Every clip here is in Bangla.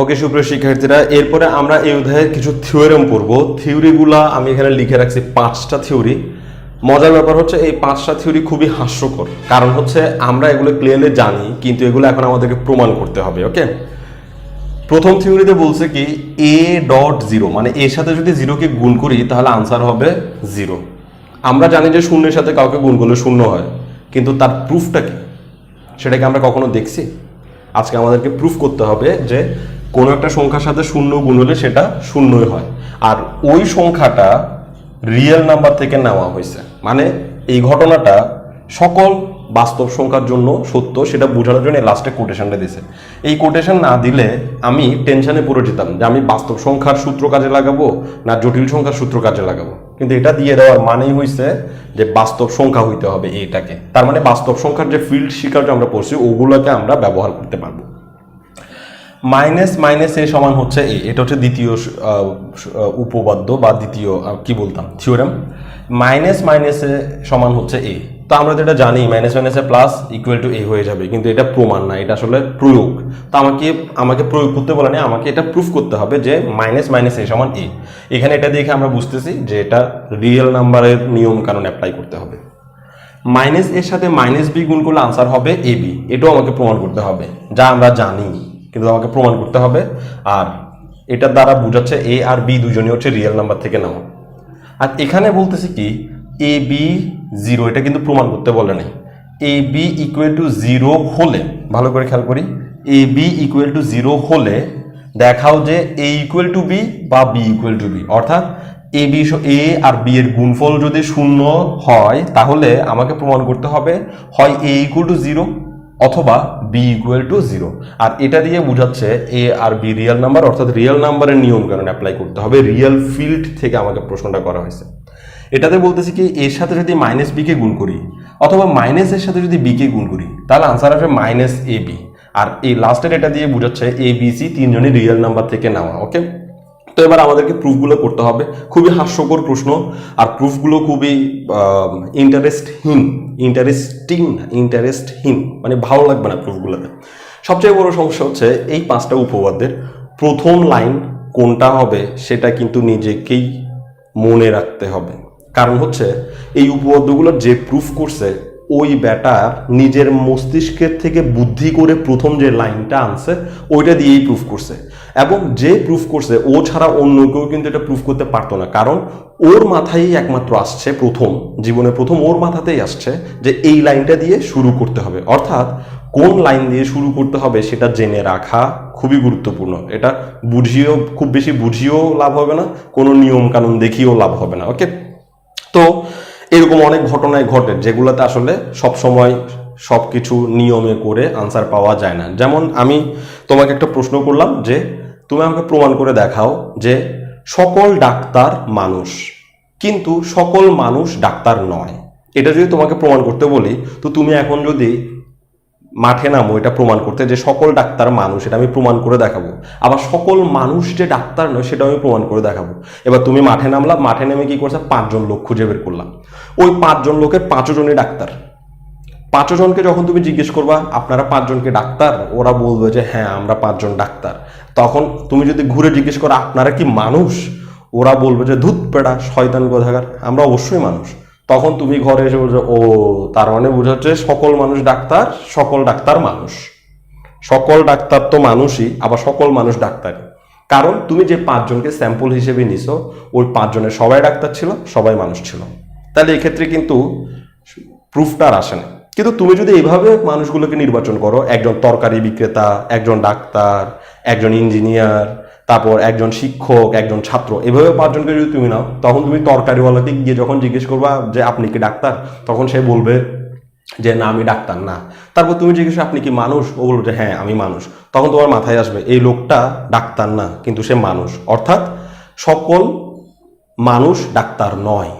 ওকে, সুপ্রিয় শিক্ষার্থীরা, এরপরে আমরা এই অধ্যায়ের কিছু থিওরেম পড়ব। থিওরিগুলা আমি এখানে লিখে রাখছি পাঁচটা থিওরি। মজার ব্যাপার হচ্ছে এই পাঁচটা থিওরি খুবই হাস্যকর। কারণ হচ্ছে আমরা এগুলো ক্লিয়ারলি জানি, কিন্তু এগুলো এখন আমাদেরকে প্রমাণ করতে হবে, ওকে? প্রথম থিওরিতে বলছে কি এ ডট জিরো মানে এর সাথে যদি জিরোকে গুণ করি, তাহলে আনসার হবে জিরো আমরা জানি যে শূন্যের সাথে কাউকে গুণ করলে শূন্য হয়, কিন্তু তার প্রুফটা কি? সেটাকে আমরা কখনো দেখছি? আজকে আমাদেরকে প্রুফ করতে হবে যে কোনো একটা সংখ্যার সাথে শূন্য গুণ হলে সেটা শূন্যই হয়। আর ওই সংখ্যাটা রিয়েল নাম্বার থেকে নেওয়া হয়েছে। মানে এই ঘটনাটা সকল বাস্তব সংখ্যার জন্য সত্য, সেটা বোঝানোর জন্য লাস্টে কোটেশনটা দিছে এই কোটেশন না দিলে আমি টেনশনে পড়ে যেতাম যে আমি বাস্তব সংখ্যার সূত্র কাজে লাগাবো না জটিল সংখ্যার সূত্র কাজে লাগাবো। কিন্তু এটা দিয়ে দেওয়ার মানেই হয়েছে যে বাস্তব সংখ্যা হইতে হবে এইটাকে তার মানে বাস্তব সংখ্যার যে ফিল্ড শিকার আমরা পড়ছি, ওগুলোকে আমরা ব্যবহার করতে পারব। মাইনাস মাইনাস এ সমান হচ্ছে এ। এটা হচ্ছে দ্বিতীয় উপপাদ্য বা দ্বিতীয় কি বলতাম? থিওরেম মাইনাস মাইনাস এ সমান হচ্ছে এ। তো আমরা যেটা জানি, minus minus A plus equal to A হয়ে যাবে, কিন্তু এটা প্রমাণ না, এটা আসলে প্রয়োগ। তো আমাকে আমাকে প্রয়োগ করতে বলে না, আমাকে এটা প্রুফ করতে হবে যে মাইনাস মাইনাস এ সমান এ। এখানে এটা দেখে আমরা বুঝতেছি যে এটা রিয়েল নাম্বারের নিয়ম কানুন অ্যাপ্লাই করতে হবে। মাইনাস এর সাথে মাইনাস বি গুণ করলে আনসার হবে এ বি। এটাও আমাকে প্রমাণ করতে হবে, যা আমরা জানি। কিন্তু আমাকে প্রমাণ করতে হবে। আর এটার দ্বারা বোঝাচ্ছে এ আর বি দুজনই হচ্ছে রিয়েল নাম্বার থেকে নেওয়া আর এখানে বলতেছে কি এ বি জিরো এটা কিন্তু প্রমাণ করতে বলে নাই। A B equal to zero হলে, ভালো করে খেয়াল করি A B equal to zero হলে দেখাও যে এ ইকুয়াল টু বি বা বি ইকুয়াল টু বি অর্থাৎ এ বি এ আর বি এর গুণফল যদি শূন্য হয়, তাহলে আমাকে প্রমাণ করতে হবে, হয় এ ইকুয়াল টু জিরো অথবা বি ইকুয়াল টু জিরো আর এটা দিয়ে বোঝাচ্ছে এ আর বি রিয়েল নাম্বার অর্থাৎ রিয়েল নাম্বারের নিয়ম কারণ অ্যাপ্লাই করতে হবে। রিয়েল ফিল্ড থেকে আমাকে প্রশ্নটা করা হয়েছে। এটাতে বলতেছি কি, এর সাথে যদি মাইনাস বিকে গুণ করি, অথবা মাইনাসের সাথে যদি বিকে গুণ করি, তাহলে আনসার আসবে মাইনাস এ বি আর এই লাস্টের এটা দিয়ে বোঝাচ্ছে এ বি সি তিনজনই রিয়েল নাম্বার থেকে নেওয়া ওকে তো এবার আমাদেরকে প্রুফগুলো করতে হবে। খুবই হাস্যকর প্রশ্ন। আর প্রুফগুলো খুবই ইন্টারেস্টহীন ইন্টারেস্টিং ইন্টারেস্টহীন মানে ভালো লাগবে না প্রুফগুলোতে সবচেয়ে বড় সমস্যা হচ্ছে এই পাঁচটা উপবাদ্যের প্রথম লাইন কোনটা হবে সেটা কিন্তু নিজেকেই মনে রাখতে হবে। কারণ হচ্ছে এই উপপাদ্যগুলো যে প্রুফ করছে ওই ব্যাটার নিজের মস্তিষ্কের থেকে বুদ্ধি করে প্রথম যে লাইনটা আনছে, ওইটা দিয়েই প্রুফ করছে। এবং যে প্রুফ করছে, ও ছাড়া অন্য কেউ কিন্তু এটা প্রুফ করতে পারতো না। কারণ ওর মাথায় একমাত্র আসছে প্রথম, জীবনে প্রথম ওর মাথাতেই আসছে যে এই লাইনটা দিয়ে শুরু করতে হবে। অর্থাৎ কোন লাইন দিয়ে শুরু করতে হবে সেটা জেনে রাখা খুবই গুরুত্বপূর্ণ। এটা বুঝিয়েও, খুব বেশি বুঝিয়েও লাভ হবে না, কোনো নিয়ম কানুন দেখিয়েও লাভ হবে না ওকে তো এরকম অনেক ঘটনায় ঘটে যেগুলোতে আসলে সব সময় সব কিছু নিয়মে করে আনসার পাওয়া যায় না। যেমন আমি তোমাকে একটা প্রশ্ন করলাম যে, তুমি আমাকে প্রমাণ করে দেখাও যে সকল ডাক্তার মানুষ, কিন্তু সকল মানুষ ডাক্তার নয়। এটা যদি তোমাকে প্রমাণ করতে বলি, তো তুমি এখন যদি মাঠে নামো, এটা প্রমাণ করতে যে সকল ডাক্তার মানুষ, এটা আমি প্রমাণ করে দেখাবো। আবার সকল মানুষ যে ডাক্তার নয় সেটা আমি প্রমাণ করে দেখাবো। এবার তুমি মাঠে নামলা, মাঠে নেমে কি করছে? পাঁচজন লোক খুঁজে বের করলাম ওই পাঁচজন লোকের পাঁচজনই ডাক্তার। পাঁচজনকে যখন তুমি জিজ্ঞেস করবা, আপনারা পাঁচজনকে ডাক্তার? ওরা বলবে যে হ্যাঁ আমরা পাঁচজন ডাক্তার। তখন তুমি যদি ঘুরে জিজ্ঞেস করো, আপনারা কি মানুষ? ওরা বলবে যে ধূত পেড়া শয়তান গোধাগার। আমরা অবশ্যই মানুষ। তখন তুমি ঘরে এসে বলছো, ও, তার মানে বোঝাচ্ছে সকল মানুষ ডাক্তার, সকল ডাক্তার মানুষ। সকল ডাক্তার তো মানুষই, আবার সকল মানুষ ডাক্তারই কারণ তুমি যে পাঁচজনকে স্যাম্পল হিসেবে নিছো, ওই পাঁচজনের সবাই ডাক্তার ছিল, সবাই মানুষ ছিল। তাহলে এক্ষেত্রে কিন্তু প্রুফটা আর আসে না। কিন্তু তুমি যদি এইভাবে মানুষগুলোকে নির্বাচন করো, একজন তরকারি বিক্রেতা, একজন ডাক্তার, একজন ইঞ্জিনিয়ার তারপর একজন শিক্ষক, একজন ছাত্র, এভাবে পাঁচজনকে যদি তুমি নাও, তখন তুমি তরকারিওয়ালাকে গিয়ে যখন জিজ্ঞেস করবা যে আপনি কি ডাক্তার? তখন সে বলবে যে না, আমি ডাক্তার না। তারপর তুমি জিজ্ঞেস আপনি কি মানুষ? ও বলবে যে হ্যাঁ আমি মানুষ। তখন তোমার মাথায় আসবে, এই লোকটা ডাক্তার না, কিন্তু সে মানুষ। অর্থাৎ সকল মানুষ ডাক্তার নয়।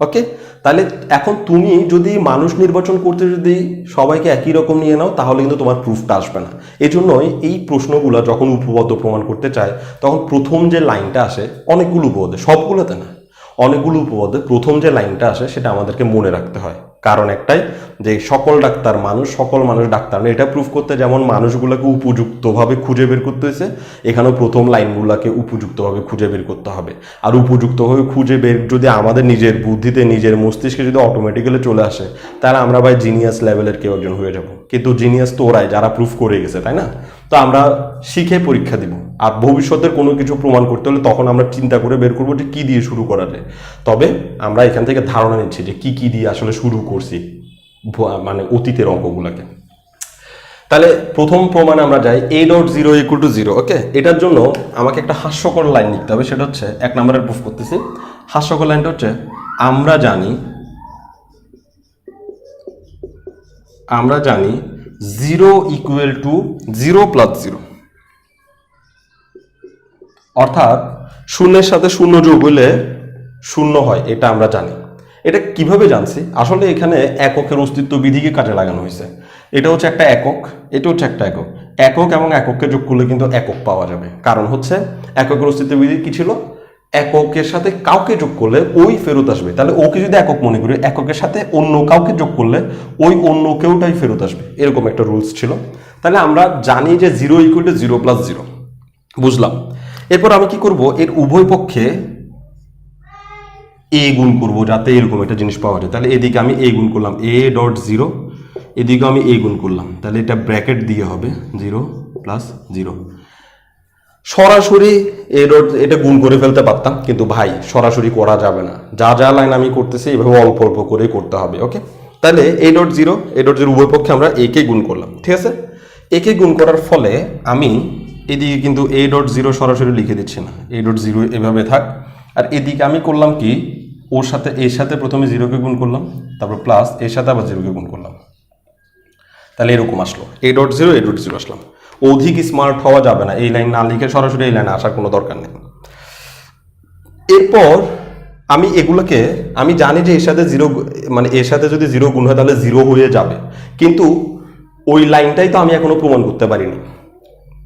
ওকে তাহলে এখন তুমি যদি মানুষ নির্বাচন করতে যদি সবাইকে একই রকম নিয়ে নাও, তাহলে কিন্তু তোমার প্রুফটা আসবে না। এজন্যই জন্যই এই প্রশ্নগুলো যখন উপপাদ্য প্রমাণ করতে চায়, তখন প্রথম যে লাইনটা আসে, অনেকগুলো উপপাদ্য, সবগুলোতে না। অনেকগুলো উপপাদ্যে প্রথম যে লাইনটা আসে সেটা আমাদেরকে মনে রাখতে হয়। কারণ একটাই যে সকল ডাক্তার মানুষ, সকল মানুষ ডাক্তার না এটা প্রুফ করতে যেমন মানুষগুলোকে উপযুক্তভাবে খুঁজে বের করতে হয়েছে, এখানেও প্রথম লাইনগুলোকে উপযুক্তভাবে খুঁজে বের করতে হবে। আর উপযুক্তভাবে খুঁজে বের যদি আমাদের নিজের বুদ্ধিতে, নিজের মস্তিষ্কে যদি অটোমেটিক্যালি চলে আসে, তাহলে আমরা ভাই জিনিয়াস লেভেলের কেউ একজন হয়ে যাব। কিন্তু জিনিয়াস তো ওরাই, যারা প্রুফ করে গেছে, তাই না? তো আমরা শিখে পরীক্ষা দিব। আর ভবিষ্যতের কোনো কিছু প্রমাণ করতে হলে তখন আমরা চিন্তা করে বের করব যে কী দিয়ে শুরু করা যায়। তবে আমরা এখান থেকে ধারণা নিচ্ছি যে কি কি দিয়ে আসলে শুরু করছি মানে অতীতের অঙ্কগুলোকে। তাহলে প্রথম প্রমাণে আমরা যাই A dot zero equal to zero okay এটার জন্য আমাকে একটা হাস্যকর লাইন লিখতে হবে, সেটা হচ্ছে, এক নম্বরের প্রুফ করতেছি। হাস্যকর লাইনটা হচ্ছে, আমরা জানি আমরা জানি zero equal to zero plus zero. অর্থাৎ শূন্যের সাথে শূন্য যোগ হলে শূন্য হয়, এটা আমরা জানি। এটা কীভাবে জানছি? আসলে এখানে এককের অস্তিত্ব বিধিকে কাজে লাগানো হয়েছে। এটা হচ্ছে একটা একক, এটা হচ্ছে একটা একক। একক এবং একককে যোগ করলে কিন্তু একক পাওয়া যাবে। কারণ হচ্ছে এককের অস্তিত্ব বিধি কি ছিল? এককের সাথে কাউকে যোগ করলে ওই ফেরত আসবে। তাহলে ওকে যদি একক মনে করি, এককের সাথে অন্য কাউকে যোগ করলে ওই অন্য কেউটাই ফেরত আসবে। এরকম একটা রুলস ছিল। তাহলে আমরা জানি যে zero equal to zero plus zero বুঝলাম। এরপর আমি কি করব? এর উভয় পক্ষে এ গুণ করব যাতে এরকম একটা জিনিস পাওয়া যায়। তাহলে এদিকে আমি এ গুণ করলাম এ ডট জিরো এদিকে আমি এ গুণ করলাম। তাহলে এটা ব্র্যাকেট দিয়ে হবে জিরো প্লাস জিরো সরাসরি এটা গুণ করে ফেলতে পারতাম, কিন্তু ভাই, সরাসরি করা যাবে না। যা যা লাইন আমি করতেছি, এভাবে অল্প অল্প করে করতে হবে, ওকে? তাহলে A dot zero A dot zero উভয় পক্ষে আমরা একে গুণ করলাম, ঠিক আছে? একে গুণ করার ফলে আমি এদিকে কিন্তু এ ডট জিরো সরাসরি লিখে দিচ্ছি না। এ ডট জিরো এভাবে থাক। আর এদিকে আমি করলাম কি? ওর সাথে এর সাথে প্রথমে জিরোকে গুণ করলাম, তারপর প্লাস এর সাথে আবার জিরোকে গুণ করলাম। তাহলে এরকম আসলো। A dot zero A dot zero আসলাম। অধিক স্মার্ট হওয়া যাবে না। এই লাইন না লিখে সরাসরি এই লাইনে আসার কোনো দরকার নেই। এরপর আমি এগুলোকে, আমি জানি যে এর সাথে জিরো মানে এর সাথে যদি জিরো গুণ হয় তাহলে জিরো হয়ে যাবে। কিন্তু ওই লাইনটাই তো আমি এখনও প্রমাণ করতে পারিনি।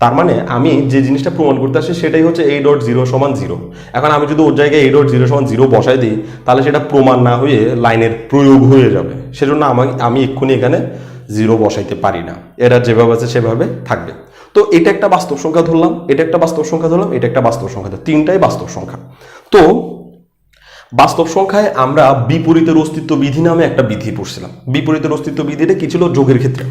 তার মানে আমি যে জিনিসটা প্রমাণ করতে আসছি সেটাই হচ্ছে এই ডট জিরো সমান জিরো এখন আমি যদি ওর জায়গায় এই ডট জিরো সমান জিরো বসাই দিই, তাহলে সেটা প্রমাণ না হয়ে লাইনের প্রয়োগ হয়ে যাবে। সেজন্য আমাকে আমি এক্ষুনি এখানে জিরো বসাইতে পারি না। এরা যেভাবে আছে সেভাবে থাকবে। তো এটা একটা বাস্তব সংখ্যা ধরলাম, এটা একটা বাস্তব সংখ্যা ধরলাম, এটা একটা বাস্তব সংখ্যা। তিনটাই বাস্তব সংখ্যা। তো বাস্তব সংখ্যায় আমরা বিপরীতের অস্তিত্ব বিধি নামে একটা বিধি পড়ছিলাম। বিপরীতের অস্তিত্ব বিধিটা কি ছিল? যোগের ক্ষেত্রে।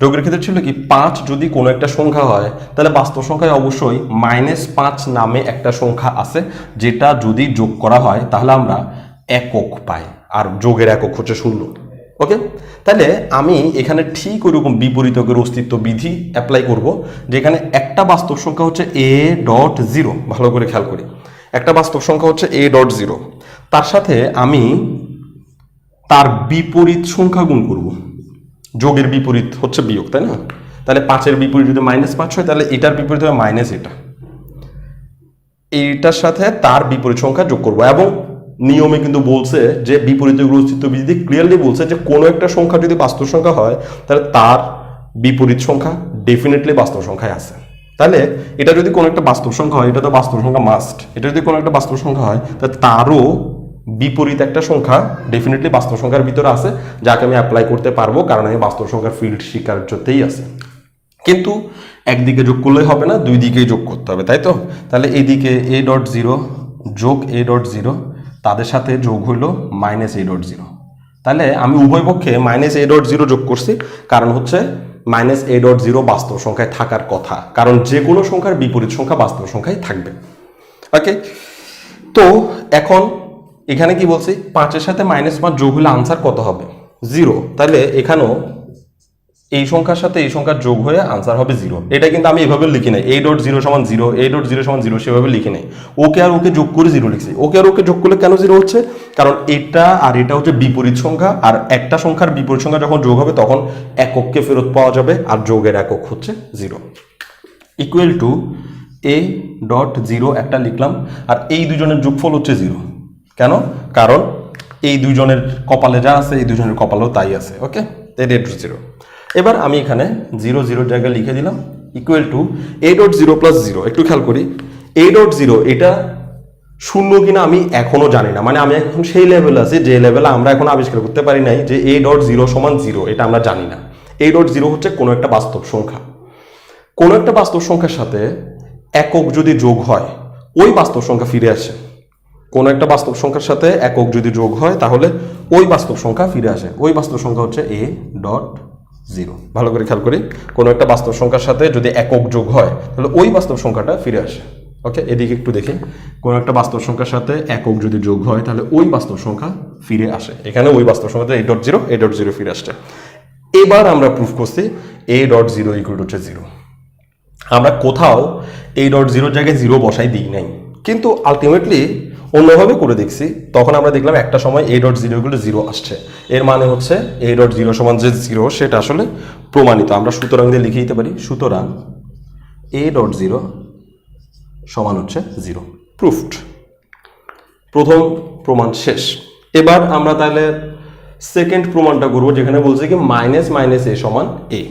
যোগের ক্ষেত্রে ছিল কি? পাঁচ যদি কোনো একটা সংখ্যা হয়, তাহলে বাস্তব সংখ্যায় অবশ্যই মাইনাস পাঁচ নামে একটা সংখ্যা আছে, যেটা যদি যোগ করা হয়, তাহলে আমরা একক পাই। আর যোগের একক হচ্ছে শূন্য। ওকে তাহলে আমি এখানে ঠিক ওইরকম বিপরীতকের অস্তিত্ব বিধি অ্যাপ্লাই করব, যেখানে একটা বাস্তব সংখ্যা হচ্ছে এ ডট জিরো ভালো করে খেয়াল করি। একটা বাস্তব সংখ্যা হচ্ছে এ ডট জিরো তার সাথে আমি তার বিপরীত সংখ্যা গুণ করব। যোগের বিপরীত হচ্ছে বিয়োগ, তাই না? তাহলে পাঁচের বিপরীত যদি মাইনাস পাঁচ হয়, তাহলে এটার বিপরীত হবে মাইনাস এটা। এইটার সাথে তার বিপরীত সংখ্যা যোগ করব এবং নিয়মে কিন্তু বলছে যে বিপরীত অস্তিত্ব বিধি ক্লিয়ারলি বলছে যে কোনো একটা সংখ্যা যদি বাস্তব সংখ্যা হয়, তাহলে তার বিপরীত সংখ্যা ডেফিনেটলি বাস্তব সংখ্যায় আছে। তাহলে এটা যদি কোনো একটা বাস্তব সংখ্যা হয়, এটা তো বাস্তব সংখ্যা মাস্ট এটা যদি কোনো একটা বাস্তব সংখ্যা হয়, তাহলে তারও বিপরীত একটা সংখ্যা ডেফিনেটলি বাস্তব সংখ্যার ভিতরে আছে, যাকে আমি অ্যাপ্লাই করতে পারব কারণ আমি বাস্তব সংখ্যার ফিল্ড স্বীকার্যতেই আছে। কিন্তু একদিকে যোগ করলেই হবে না, দুই দিকেই যোগ করতে হবে, তাই তো? তাহলে এইদিকে এ ডট জিরো যোগ এ ডট জিরো তাদের সাথে যোগ হইল মাইনাস এ ডট জিরো তাহলে আমি উভয় পক্ষে মাইনাস এ ডট জিরো যোগ করছি, কারণ হচ্ছে মাইনাস এ ডট জিরো বাস্তব সংখ্যায় থাকার কথা, কারণ যে কোনো সংখ্যার বিপরীত সংখ্যা বাস্তব সংখ্যায় থাকবে। ওকে তো এখন এখানে কি বলছি? পাঁচের সাথে মাইনাস পাঁচ যোগ হলে আনসার কত হবে? জিরো তাহলে এখানেও এই সংখ্যার সাথে এই সংখ্যার যোগ হয়ে আনসার হবে জিরো এটা কিন্তু আমি এভাবে লিখি নাই। এই ডট জিরো সমান জিরো এই ডট জিরো সমান জিরো সেভাবে লিখি নাই। ওকে আর ওকে যোগ করে জিরো লিখছি। ওকে আর ওকে যোগ করলে কেন জিরো হচ্ছে? কারণ এটা আর এটা হচ্ছে বিপরীত সংখ্যা, আর একটা সংখ্যার বিপরীত সংখ্যা যখন যোগ হবে, তখন একককে ফেরত পাওয়া যাবে, আর যোগের একক হচ্ছে zero equal to A dot zero একটা লিখলাম, আর এই দুজনের যোগফল হচ্ছে জিরো কেন? কারণ এই দুজনের কপালে যা আছে, এই দুজনের কপালেও তাই আছে ওকে এ ডট জিরো এবার আমি এখানে জিরো জিরো জায়গায় লিখে দিলাম equal to A dot zero plus zero একটু খেয়াল করি এ ডট জিরো এটা শূন্য কিনা আমি এখনও জানি না। মানে আমি এখন সেই লেভেল আছি, যে লেভেলে আমরা এখন আবিষ্কার করতে পারি নাই, যে এ ডট জিরো সমান জিরো এটা আমরা জানি না। এ ডট জিরো হচ্ছে কোনো একটা বাস্তব সংখ্যা। কোনো একটা বাস্তব সংখ্যার সাথে একক যদি যোগ হয়, ওই বাস্তব সংখ্যা ফিরে আসে। কোনো একটা বাস্তব সংখ্যার সাথে একক যদি যোগ হয়, তাহলে ওই বাস্তব সংখ্যা ফিরে আসে। ওই বাস্তব সংখ্যা হচ্ছে এ ডট জিরো ভালো করে খেয়াল করি, কোনো একটা বাস্তব সংখ্যার সাথে যদি একক যোগ হয়, তাহলে ওই বাস্তব সংখ্যাটা ফিরে আসে। ওকে এদিকে একটু দেখি। কোনো একটা বাস্তব সংখ্যার সাথে একক যদি যোগ হয়, তাহলে ওই বাস্তব সংখ্যা ফিরে আসে। এখানে ওই বাস্তব সংখ্যাতে A dot zero A dot zero ফিরে আসছে। এবার আমরা প্রুফ করছি এ ডট জিরো ইকুয়াল হচ্ছে জিরো আমরা কোথাও এই ডট জিরোর জায়গায় জিরো বসাই দিই নাই। কিন্তু আলটিমেটলি অন্যভাবে করে দেখছি, তখন আমরা দেখলাম একটা সময় এ ডট জিরো গুলো জিরো আসছে। এর মানে হচ্ছে এ ডট জিরো সমান যে জিরো সেটা আসলে প্রমাণিত। আমরা সুতরাং দিয়ে লিখে দিতে পারি, সুতরাং এ ডট জিরো সমান হচ্ছে জিরো প্রুফড প্রথম প্রমাণ শেষ। এবার আমরা তাহলে সেকেন্ড প্রমাণটা করব, যেখানে বলছে কি মাইনাস মাইনাস এ সমান এ